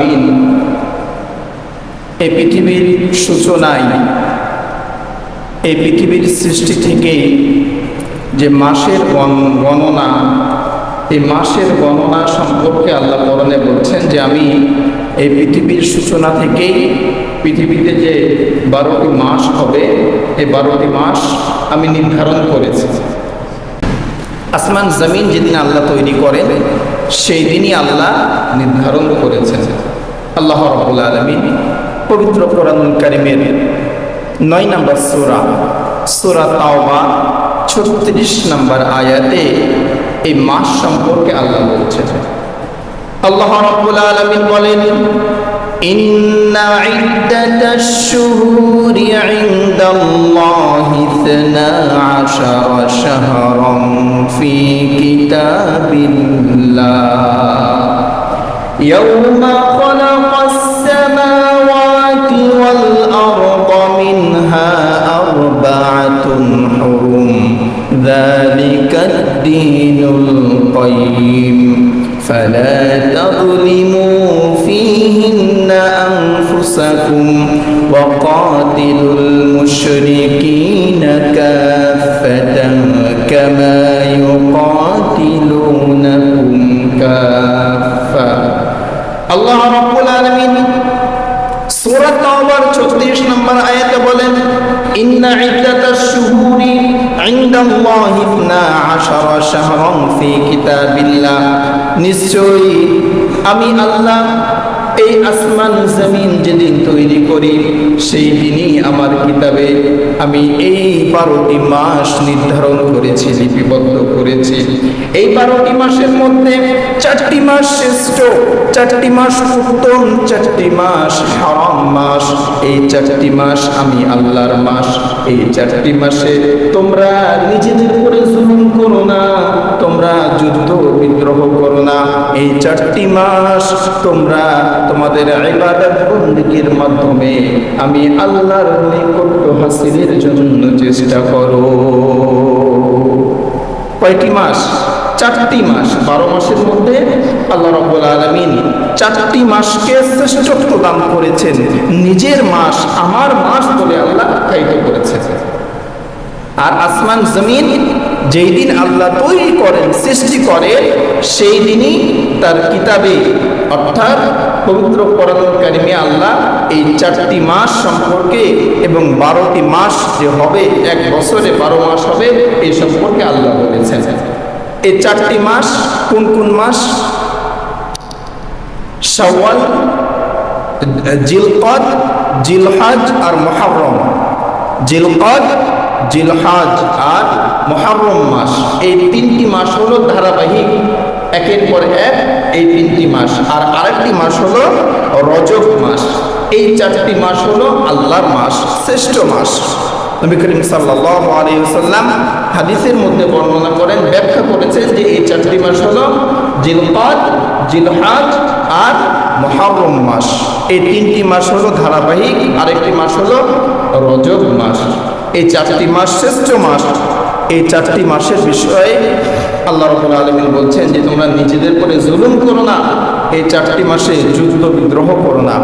আলমিন এই পৃথিবীর সূচনায় এই পৃথিবীর সৃষ্টি থেকে যে মাসের গণনা এই মাসের গণনা সম্পর্কে আল্লাহ করণে বলছেন যে আমি এই পৃথিবীর সূচনা থেকেই পৃথিবীতে যে বারোটি মাস হবে এই বারোটি মাস আমি নির্ধারণ করেছি। আসমান, জমিন যেদিন আল্লাহ তৈরি করেন, সেই দিনই আল্লাহ নির্ধারণ করেছেন। আল্লাহ রবুল আলমী পবিত্র কোরআনুল কারিমের নয় নম্বর সুরা সুরা তাওবা, ছত্রিশ নম্বর আয়াতে এই মাস সম্পর্কে আল্লাহ বলছে আল্লাহ রব্বুল আলামিন বলেন, ইন্না ইদ্দাতাশ শুহুরি ইনদাল্লাহি 12 শাহরান ফি কিতাবিল্লাহ। ইয়াওমা খালাক حرم ذلك الدين القيم. فلا تظلموا فيهن أنفسكم وقاتلوا المشركين كافة كما يقاتلونكم كافة. الله رب العالمين ইনদাল্লাহি 12 শাহরান ফি কিতাবিল্লাহ। নিশ্চয়ই আমি আল্লাহ এই আসমান জমিন যেদিন তৈরি করি, সেই দিনই আমার কিতাবে আমি এই বারোটি মাস নির্ধারণ করেছি, লিপিবদ্ধ করেছি। এই বারোটি মাসের মধ্যে চারটি মাস শ্রেষ্ঠ, চারটি মাস উত্তম, চারটি মাস হারাম মাস। এই চারটি মাস আমি আল্লাহর মাস। এই চারটি মাসে তোমরা নিজেদের করে জুলুম করো না, তোমরা যুদ্ধ বিদ্রোহ করো না। এই চারটি মাস তোমরা তোমাদের ইবাদত বন্দিগির মাধ্যমে আমি আল্লাহর নৈকট্য হাসিলের জন্য চেষ্টা করো। কয়টি মাস? চারটি মাস, বারো মাসের মধ্যে আল্লাহ রব্বুল আলমিন চারটি মাসকে শ্রেষ্ঠত্ব দান করেছেন। নিজের মাস আমার মাস বলে আল্লাহ আখ্যায়িত করেছেন। আর আসমান, জমিন যেই দিন আল্লাহ তৈরি করেন, সৃষ্টি করে, সেই দিনই তার কিতাবে অর্থাৎ পবিত্র কোরআনুল কারিমে আল্লাহ এই চারটি মাস সম্পর্কে এবং বারোটি মাস যে হবে, এক বছরে বারো মাস হবে এই সম্পর্কে আল্লাহ বলেছেন। এই চারটি মাস কোন কোন মাস? শাওয়াল, জিলকদ, জিলহাজ আর মহারম জিলকদ, জিলহাজ আর মহারম মাস। এই তিনটি মাস হলো ধারাবাহিক। একের পর এক এই তিনটি মাস। আর আরেকটি মাস হলো রজব মাস। এই চারটি মাস হলো আল্লাহর মাস, শ্রেষ্ঠ মাস। নবী করিম আলিয়াল্লাম হাদিসের মধ্যে বর্ণনা করেন, ব্যাখ্যা করেছেন যে এই চারটি মাস হলো জিলকাদ, জিলহাজ আর মহারম মাস। এই তিনটি মাস হলো ধারাবাহিক, আরেকটি মাস হলো রজব মাস। এই চারটি মাস শ্রেষ্ঠ মাস। এই চারটি মাসের বিষয়ে আল্লাহ রবুল আলমিন বলছেন যে, তোমরা নিজেদের করে জুলুম করো না, এই চারটি মাসে যুদ্ধ বিদ্রোহ করো না।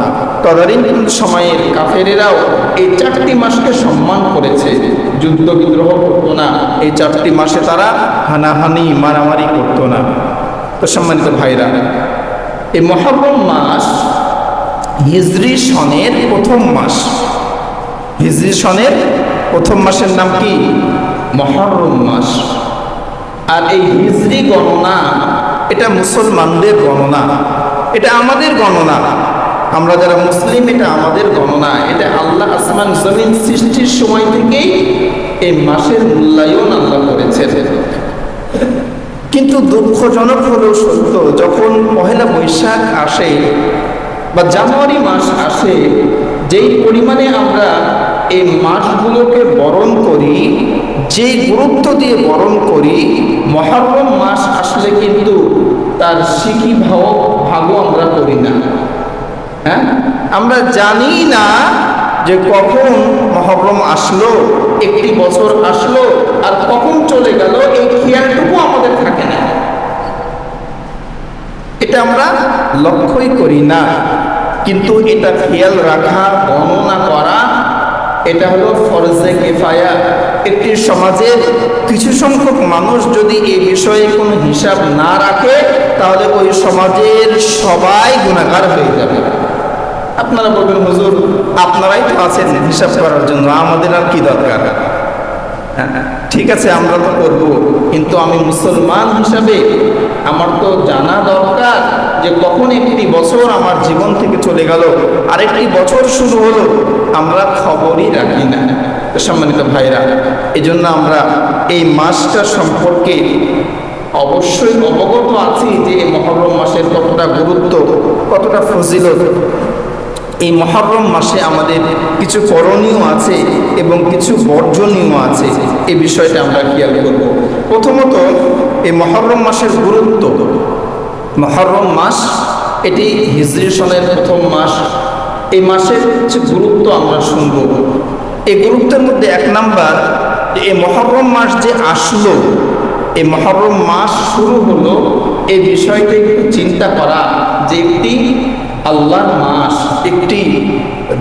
তদানীন সময়ের কাফেরেরাও এই চারটি মাসকে সম্মান করেছে, যুদ্ধ বিদ্রোহ করতো না, এই চারটি মাসে তারা হানাহানি, মারামারি করতো না। তো সম্মানিত ভাইরা এই মহরম মাস হিজরি সনের প্রথম মাস। হিজরি সনের প্রথম মাসের নাম কি? মহরম মাস। আর এই হিজরি গণনা, এটা মুসলমানদের গণনা। এটা আমাদের গণনা। আমরা যারা মুসলিম, এটা আমাদের গণনা। এটা আল্লাহ আসমান জমিন সৃষ্টির সময় থেকেই এই মাসের মূল্যায়ন আল্লাহ করেছেন। কিন্তু দুঃখজনক হলেও সত্য, যখন পহেলা বৈশাখ আসে বা জানুয়ারি মাস আসে, যেই পরিমাণে আমরা এই মাসগুলোকে বরণ করি যে গুরুত্ব দিয়ে বরণ করি, মহরম মাস আসলে কিন্তু তার শিখি ভাব, ভাগও আমরা করি না। হ্যাঁ? আমরা জানি না যে কখন মহরম আসলো, একটি বছর আসলো, আর কখন চলে গেল, এই খেয়ালটুকু আমাদের থাকে না এটা আমরা লক্ষ্যই করি না। কিন্তু এটা খেয়াল রাখা গণনা করা, এটা হলো ফরজে কেফায়া। একটি সমাজের কিছু সংখ্যক মানুষ যদি এই বিষয়ে কোনো হিসাব না রাখে, তাহলে ওই সমাজের সবাই গুণাগার হয়ে যাবে। আপনারা বলবেন, হুজুর, আপনারাই তো আছেন হিসাব করার জন্য, আমাদের আর কি দরকার? ঠিক আছে, আমরা তো করব। কিন্তু আমি মুসলমান হিসাবে আমার তো জানা দরকার যে কখন একটি বছর আমার জীবন থেকে চলে গেল। আরেকটি বছর শুরু হলো, আমরা খবরই রাখি না, সম্মানিত ভাইরা। এজন্য আমরা এই মাসটা সম্পর্কে অবশ্যই অবগত আছি যে মহরম মাসের কতটা গুরুত্ব, কতটা ফজিলত এই মহরম মাসে আমাদের কিছু করণীয় আছে এবং কিছু বর্জনীয় আছে। এই বিষয়টা আমরা খেয়াল করব। প্রথমত, এই মহরম মাসের গুরুত্ব। মহরম মাস, এটি হিজরি সনের প্রথম মাস। এই মাসের কিছু গুরুত্ব আমরা শুনব। এই গুরুত্বের মধ্যে এক নাম্বার এই মহরম মাস যে আসলো, এই মহরম মাস শুরু হলো এই বিষয়টি একটু চিন্তা করা যে একটি আল্লাহর মাস, একটি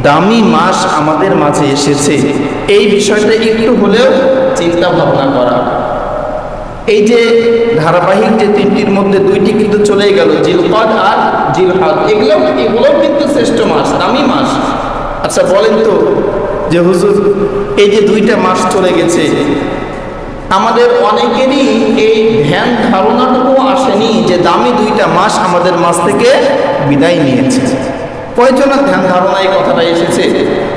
দামি মাস আমাদের মাঝে এসেছে। এই বিষয়টা একটু হলেও চিন্তা ভাবনা করা। এই যে ধারাবাহিক যে তিনটির মধ্যে দুইটি কিন্তু চলে গেল, জিলকদ আর জিলহাদ। এগুলো এগুলো কিন্তু শ্রেষ্ঠ মাস, দামি মাস। আচ্ছা বলেন তো যে হুজুর, এই যে দুইটা মাস চলে গেছে আমাদের অনেকেরই এই ধ্যান ধারণাটুকু আসেনি যে দামি দুইটা মাস আমাদের মাস থেকে বিদায় নিয়েছে। কয়জনের ধ্যান ধারণা এই কথাটা এসেছে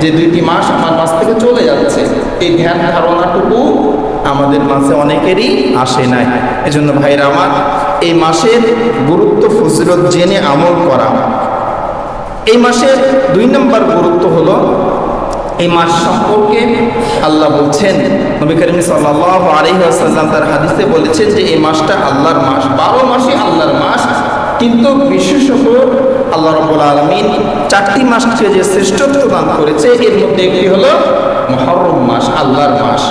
যে দুইটি মাস আমার মাস থেকে চলে যাচ্ছে? এই ধ্যান ধারণাটুকু আমাদের মাঝে অনেকেরই আসে নাই। এজন্য ভাইরা আমার, এই মাসের গুরুত্ব ফজিলত জেনে আমল করা। এই মাসের দুই নম্বর গুরুত্ব হলো এই মাস সম্পর্কে আল্লাহ বলছেন, নবী করিম সাল্লাহ আলহিহাসাল্লাম তার হাদিসে বলেছেন যে এই মাসটা আল্লাহর মাস, বারো মাসই আল্লাহর মাস, কিন্তু বিশেষত আল্লাহ রবুল আলমিন চারটি মাসকে যে শ্রেষ্ঠত্ব দান করেছে, এর মধ্যে একটি হলো মহরম মাস, আল্লাহর মাস।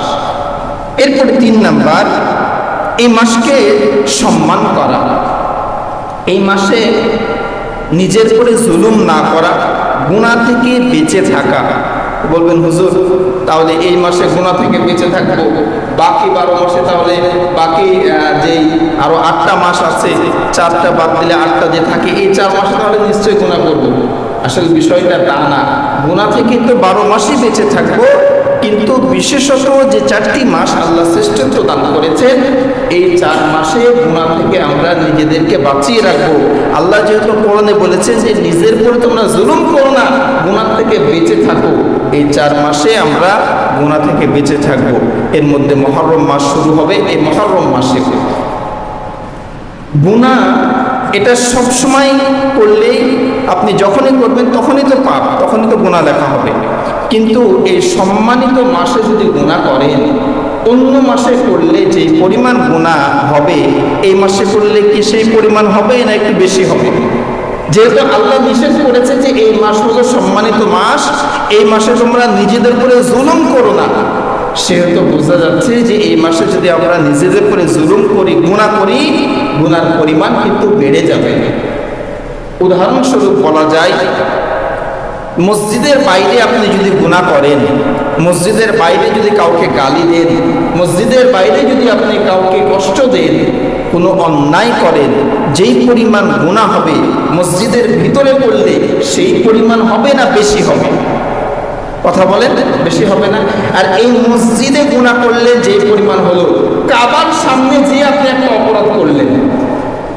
এরপরে তিন নাম্বার, এই মাসকে সম্মান করা। এই মাসে নিজের করে জুলুম না করা গুণা থেকে বেঁচে থাকা। বলবেন, হুজুর, তাহলে এই মাসে গুণা থেকে বেঁচে থাকব। বাকি বারো মাসে তাহলে বাকি যেই আরও আটটা মাস আছে, চারটা বাদ দিলে আটটা যে থাকে, এই চার মাসে তাহলে নিশ্চয়ই গুণা করব। আসলে বিষয়টা তা না। গুণা থেকে তো বারো মাসই বেঁচে থাকব, কিন্তু বিশেষত যে চারটি মাস আল্লাহ শ্রেষ্ঠত্ব দান করেছেন, এই চার মাসে গুণা থেকে আমরা নিজেদেরকে বাঁচিয়ে রাখব। আল্লাহ যেহেতু কোরআনে বলেছে যে, নিজের পরে তোমরা জুলুম করো না গুণা থেকে বেঁচে থাকো। এই চার মাসে আমরা গুণা থেকে বেঁচে থাকব। এর মধ্যে মহরম মাস শুরু হবে, এই মহরম মাসে। গুণা এটা সবসময় করলেই আপনি যখনই করবেন তখনই তো পাপ, তখনই তো গুণা লেখা হবে। কিন্তু এই সম্মানিত মাসে যদি গুণা করেন, অন্য মাসে করলে যে পরিমাণ গুণা হবে, এই মাসে করলে কি সেই পরিমাণ হবে না একটু বেশি হবে? যেহেতু আল্লাহ নিষেধ করেছে যে এই মাস হলো সম্মানিত মাস এই মাসে তোমরা নিজেদের উপরে জুলুম করো না। সেহেতু বোঝা যাচ্ছে যে এই মাসে যদি আমরা নিজেদের উপরে জুলুম করি গুণা করি গুণার পরিমাণ কিন্তু বেড়ে যাবে। উদাহরণস্বরূপ বলা যায়, মসজিদের বাইরে আপনি যদি গুণা করেন, মসজিদের বাইরে যদি কাউকে গালি দেন, মসজিদের বাইরে যদি আপনি কাউকে কষ্ট দেন, কোনো অন্যায় করেন, যেই পরিমাণ গুণা হবে, মসজিদের ভিতরে করলে সেই পরিমাণ হবে না বেশি হবে? কথা বলেন, বেশি হবে না। আর এই মসজিদে গুণা করলে যে পরিমাণ হলো, কাবার সামনে যে আপনি একটা অপরাধ করলেন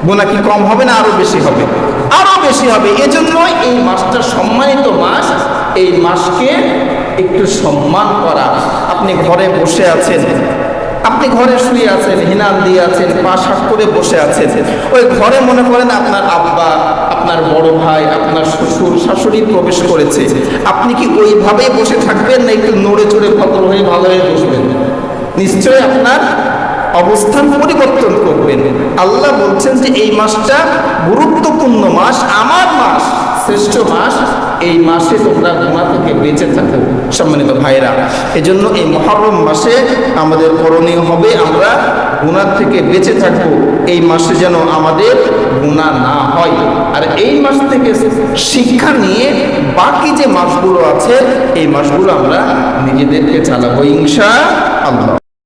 গুণা কি কম হবে না আরও বেশি হবে? আরও বেশি হবে। এজন্যই এই মাসটা সম্মানিত মাস। এই মাসকে একটু সম্মান করা। আপনি ঘরে বসে আছেন আপনি ঘরে শুয়ে আছেন হিনাল দিয়ে আছেন, পা শাক করে বসে আছেন। ওই ঘরে মনে করেন আপনার আব্বা, আপনার বড় ভাই, আপনার শ্বশুর, শাশুড়ি প্রবেশ করেছে। আপনি কি ওইভাবেই বসে থাকবেন না একটু নড়ে চড়ে ভদ্র হয়ে ভালো হয়ে বসবেন? নিশ্চয়ই আপনার অবস্থান পরিবর্তন করবেন। আল্লাহ বলছেন যে, এই মাসটা গুরুত্বপূর্ণ মাস, আমার মাস, শ্রেষ্ঠ মাস এই মাসে তোমরা গুণা থেকে বেঁচে থাকো, সম্মানিত ভাইরা এজন্য এই মহরম মাসে আমাদের করণীয় হবে আমরা গুণার থেকে বেঁচে থাকব। এই মাসে যেন আমাদের গুণা না হয়। আর এই মাস থেকে শিক্ষা নিয়ে বাকি যে মাসগুলো আছে, এই মাসগুলো আমরা নিজেদেরকে চালাবো ইনশা আল্লাহ